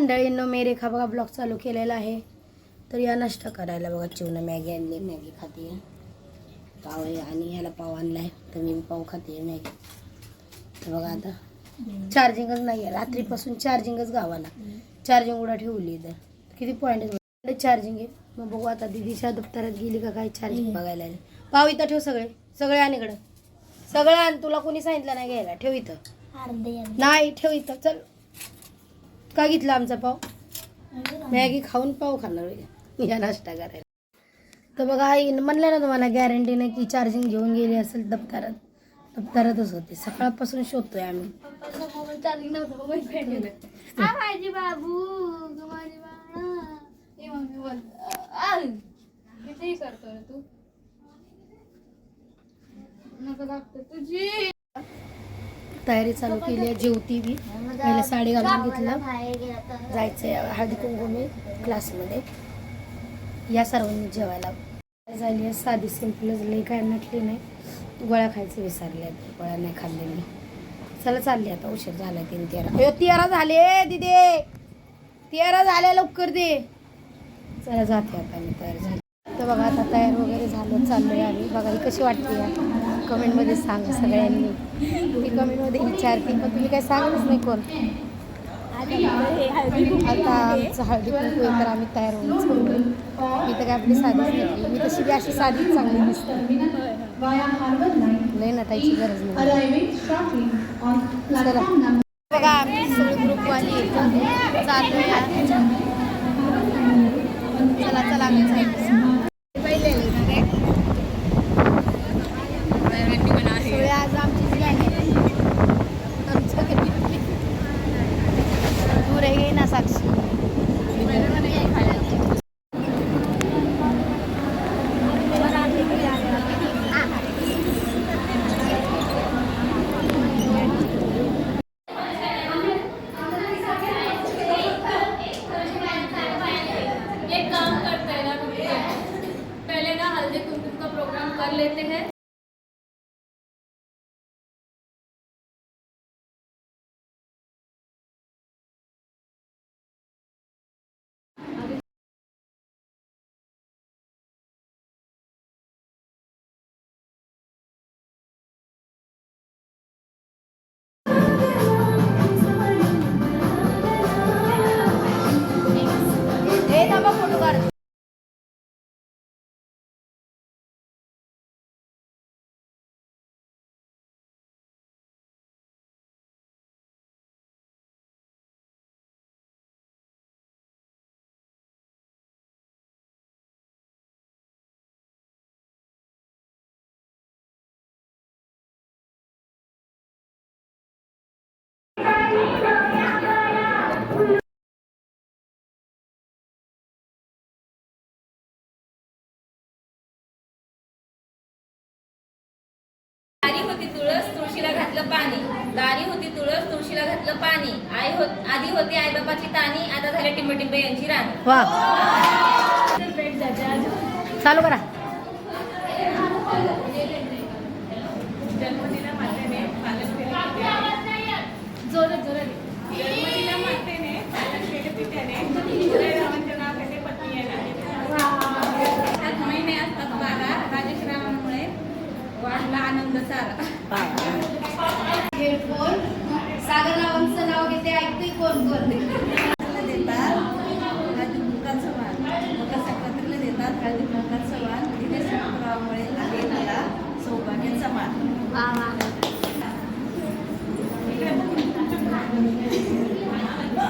मंडळींनो मी रेखा बघा ब्लॉग चालू केलेला आहे. तर या नाश्ता करायला बघा चिवनं मॅगी आणली मॅगी खाते. पाव आहे आणि ह्याला पाव आणला आहे तर मी पाव खाते मॅगी. तर बघा आता चार्जिंगच नाही आहे रात्रीपासून चार्जिंगच गावाला. चार्जिंग उडा ठेवली तर किती पॉईंट चार्जिंग आहे. मग बघू आता दिदीच्या दप्तरात गेली का काय चार्जिंग बघायला आली. पाव इथं ठेव सगळे. सगळे आण इकडं. सगळं आण तुला कोणी सांगितलं नाही घ्यायला. ठेव इथं. नाही ठेव इथं. चल. का घेतला आमचा पाव? मॅगी खाऊन पाव खाणार या नाश्ता करायला. तर बघा आई म्हणलं ना तुम्हाला गॅरंटी नाही की चार्जिंग घेऊन गेली असेल दप्तरात. दप्तरातच होते. सकाळपासून शोधतोय आम्ही. तू. नको तुझी. तयारी चालू केली आहे जेवती बी. पहिला साडी घालून घेतलं. आहे हळदी मी क्लासमध्ये. या सर्वांनी जेवायला. झाली आहे साधी सिंपल लई काय नटली नाही. गोळ्या खायचं विसरले आहेत. गोळ्या नाही खाल्ले मी. चला चालली आता. उशीर झाला तीन तेरा. अयो तेरा झाले. दिदे! तेरा झाले लवकर दे. चला जाते आता मी. तयार झाली. तर बघा आता तयार वगैरे झालं चाललोय आम्ही. बघा ही कशी वाटते या कमेंटमध्ये सांगा सगळ्यांनी. मी कमेंटमध्ये विचारते. पण तुम्ही काय सांगलंच नाही कोण? आता आमचं हळदी कुंकू तर आम्ही तयार होऊन चाललोय मी तर काय आपली साधीच घेतली मी तशी बी अशी साधीच चांगली दिसते. लय नटायची गरज नाही. चला. बघा आम्ही सगळे ग्रुपवाली येतं चाललोय चला चला आम्ही var. दारी होती तुळस तुळशीला घातलं पाणी. आई होत आधी होती आई बाबाची ताणी आता झाले टिंबटिंबे यांची राणी. वा. चालू करा.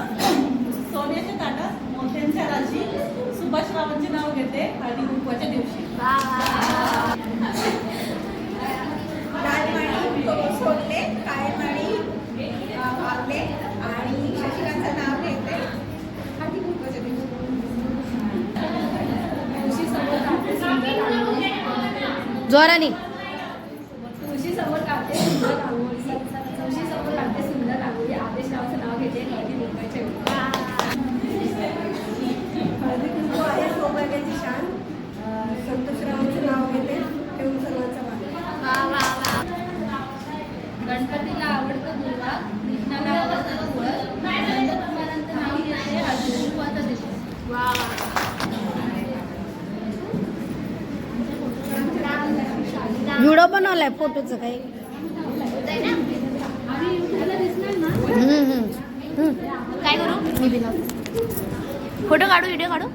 सोन्याच्या ताटात मोत्यांच्या राशी सुभाषरावांचे नाव घेते हळदी कुंकवाच्या दिवशी. सोडले काळेमाणी वावले आणि शशिकांचं नाव घेते हळदी कुंकवाच्या दिवशी. जोरानी तुळशी समोर काढते सुंदर रांगोळी तुळशी समोर काढते सुंदर रांगोळी आदेश रावाचं नाव घेते हळदी कुंकवाच्या हळदी कुंकू आहे सौभाग्याची शान अं, संतोषरावांचं नाव घेते ठेवून सर्वांचा मान गणपतीला आवडतं दुर्वा कृष्णाला आवडतं तुळस नंदकुमारांचं नाव घेते व्हिडिओ बनवलाय फोटोचं काही हम्म, हम्म. हम्म. काय करू मी. फोटो काढू व्हिडिओ काढू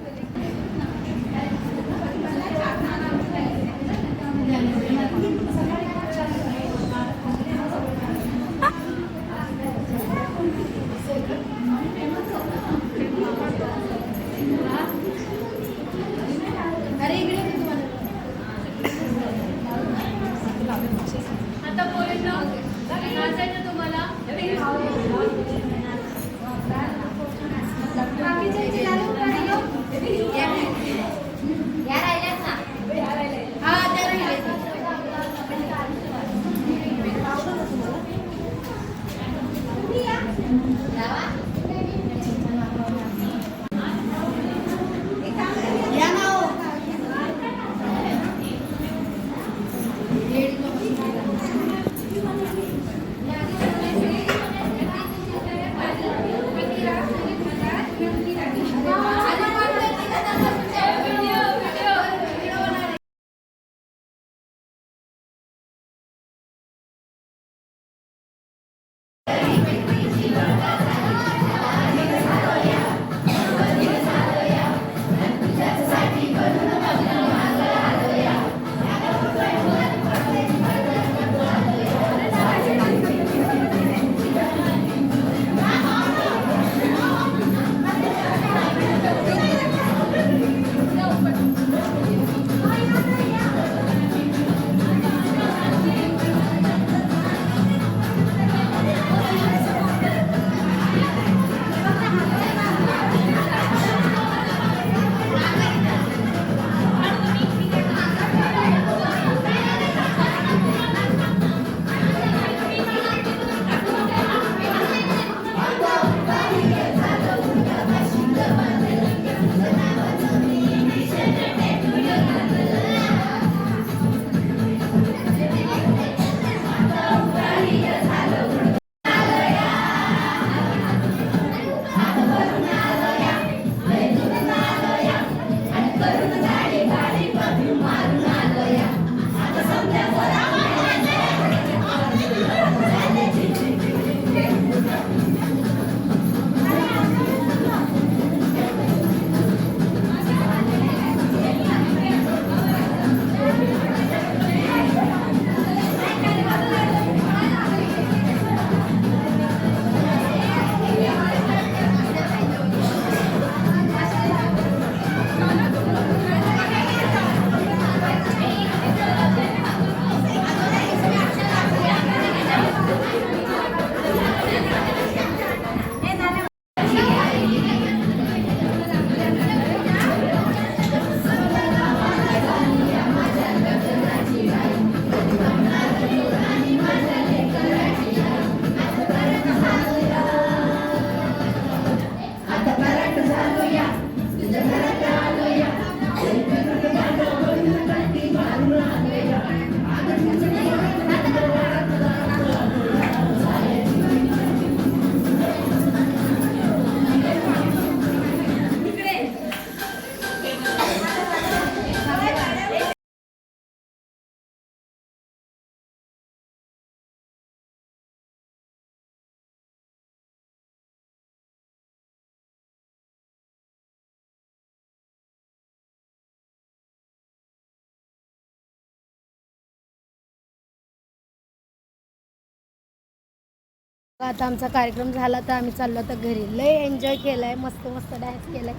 आता आमचा कार्यक्रम झाला तर आम्ही चाललो आता घरी. लय एन्जॉय केलाय मस्त मस्त डान्स केलाय.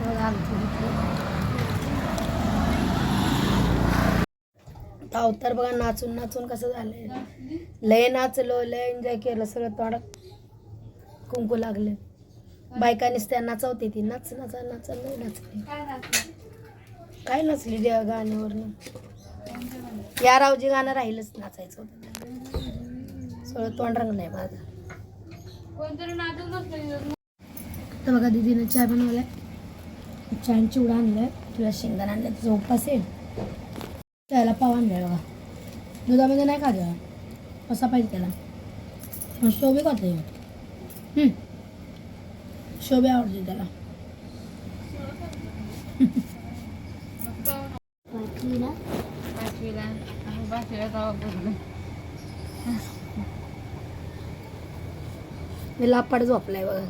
बघा आमचं अवतार बघा नाचून नाचून कसं झालंय. लय नाचलो लय एन्जॉय केलं सगळं तोंड कुंकू लागले. बायकानीच त्या नाचवते ती. नाच नाचा नाच लय नाचली काय नाचली त्या गाण्यावरनं? या रावजी गाणं राहिलंच नाचायचं होतं. सगळं तोंड रंगलंय माझं. तर बघा दीदीनं चहा बनवलाय. चहा आणि चिवडा आणलाय. तुला शेंगदाणा आणलं तुझा उपवास आहे. त्याला पाव आणलाय बघा. दुधामध्ये नाही खायचं कसा पाहिजे त्याला? शोभे खाते. शोभे आवडते त्याला. पाचवीला. पडलो मी लापाड झोपलाय बघा.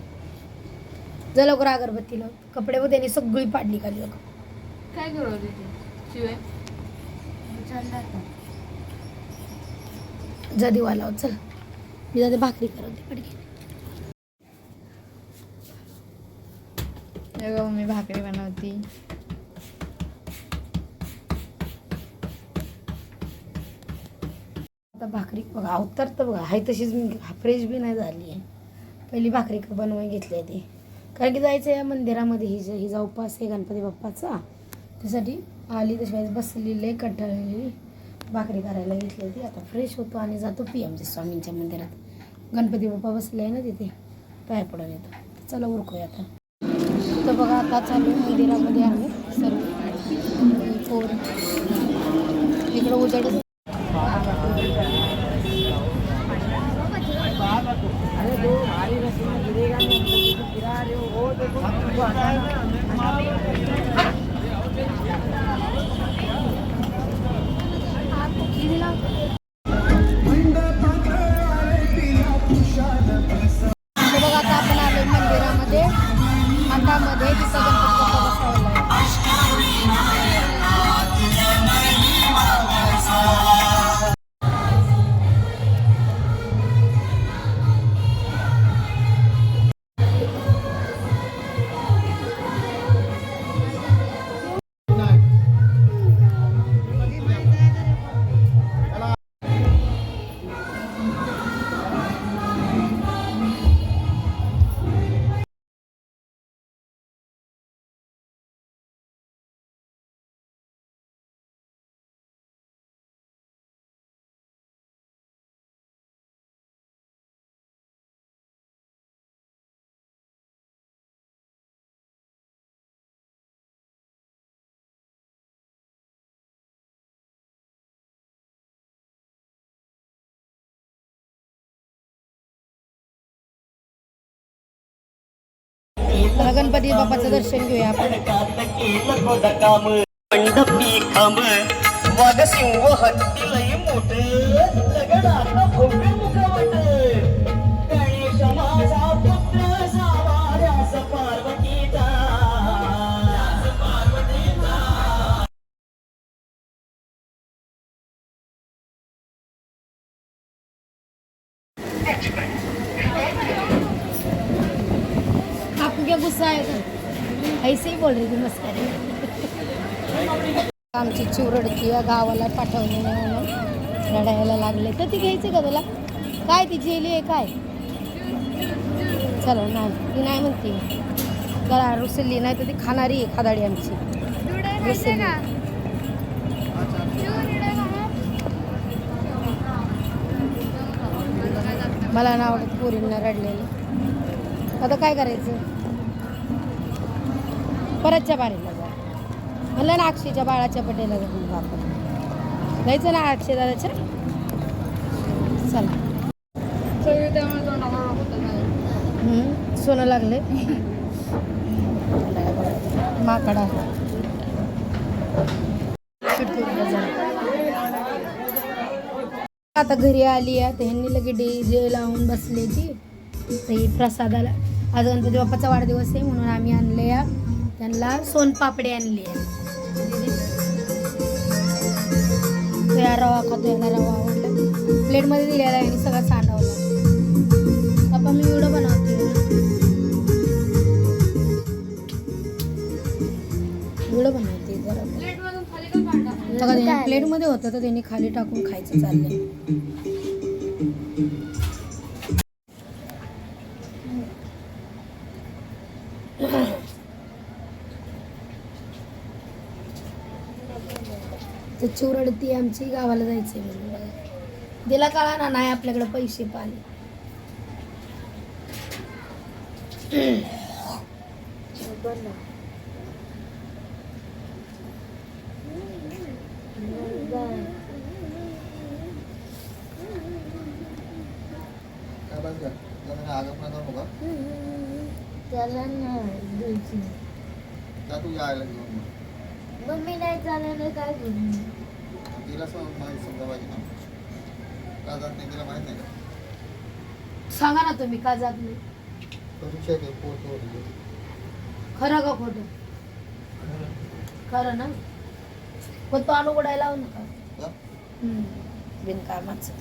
जा लवकर अगरबत्ती लाव कपडे बघ त्यांनी सगळी पाडली खाली बघ. काय करू शिवाय? जा दिवा लाव चल. मी जाते भाकरी करत पडके मी भाकरी बनवती. आता भाकरी बघा अवतर तर बघा. हाय तशीच मी फ्रेश बी नाही झाली आहे. पहिली भाकरी बनवून घेतली आहे ती. कारण की जायचं या मंदिरामध्ये ही हिजा उपवास आहे गणपती बाप्पाचा त्यासाठी आली तशी वेळेस बसलेली आहे कंटाळलेली भाकरी करायला घेतली ती आता फ्रेश होतो आणि जातो पी आमच्या स्वामींच्या मंदिरात. गणपती बाप्पा बसले आहे ना तिथे पाय पडून येतो. चला उरकूया आता. तर बघा आता चालू मंदिरामध्ये आम्ही सर्व. पोर इकडं उजाडच चला गणपती बाप्पाचं दर्शन घेऊया आपण. मंडपी खांब वाघसिंह हत्तीलय मोठ दगडात भव्य क्या गुस्सा आएगा ऐसे ही बोल रही थी मस्करी आमची चिव रडती या गावाला पाठवली नाही म्हणून रडायला लागले. तर ती घ्यायची का तुला? काय ती जेली आहे काय? चला नाही ती नाही म्हणते. जरा रुसली नाही तर ती खाणारी आहे खादाडी आमची. रुसली मला ना आवडत पोरींना रडलेलं. आता काय करायचं? परतच्या बारीला जा. म्हणलं ना अक्षयच्या बाळाच्या पटेला जाऊन आपण. जायचं ना अक्षय दादाच्या? चला. सोनं लागले माकडा. आता घरी आली आहे तर ह्यांनी लगे डी जे लावून बसले ती ते प्रसादाला. आज गणपती बाप्पाचा वाढदिवस आहे म्हणून आम्ही आणले या त्यांना सोनपापडी आणली आहे. तो या रवा खातो याला रवा आवडला. प्लेटमध्ये दिलेला आहे आणि सगळं सांडवलं. पप्पा मी व्हिडिओ बनवते. व्हिडिओ बनवते जरा. प्लेटमध्ये होतं तर त्यांनी खाली टाकून खायचं चाललंय. तर चिवरडती आमची गावाला जायचंय म्हणून बघा. दिला काळा ना नाही आपल्याकडे पैसे पाणी. त्याला नाही द्यायची तू यायला घेऊन मम्मी नाही चालायला काय करू तिला माहिती समजा पाहिजे ना. का जात नाही तिला माहीत नाही का? सांगा ना तुम्ही का जात नाही परीक्षा घे पोट. खरं का खोटं? खरं ना? पण तो अनुगडायला लावू नका. का? बिनकामाचं.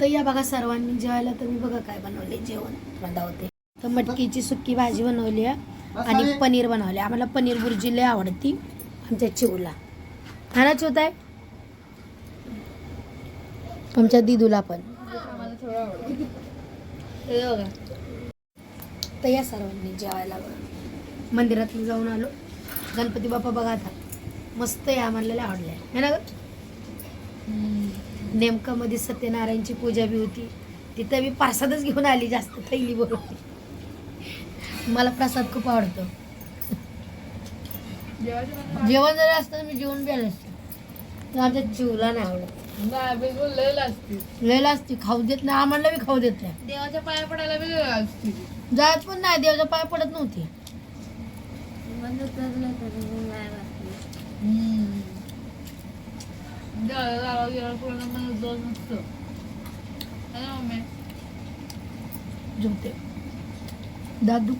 तर या बघा सर्वांनी जेवायला तुम्ही बघा काय बनवले जेवण. होते. तर मटकीची सुकी भाजी बनवली आहे. आणि पनीर बनवले आम्हाला पनीर भुर्जी लय आवडती. आमच्या चिवला. हा ना चिवत आहे? आमच्या दिदूला पण. तर या सर्वांनी जेवायला मंदिरात जाऊन आलो. गणपती बाप्पा बघा आता. मस्त आहे आम्हाला आवडले है ना ग? नेमकं मध्ये सत्यनारायणची पूजा बी होती. तिथं मी प्रसादच घेऊन आली जास्त थैली बरोबर मला प्रसाद खूप आवडतो. जेवण जर असतं तर मी जेवण बी आलं असतं. तर आमच्या चिवला नाही आवडत. लयला असते खाऊ देत नाही. आम्हाला बी खाऊ देत नाही. देवाच्या पाया पडायला बी लागते जात पण नाही. देवाच्या पाय पडत नव्हती. है झोपते. दादू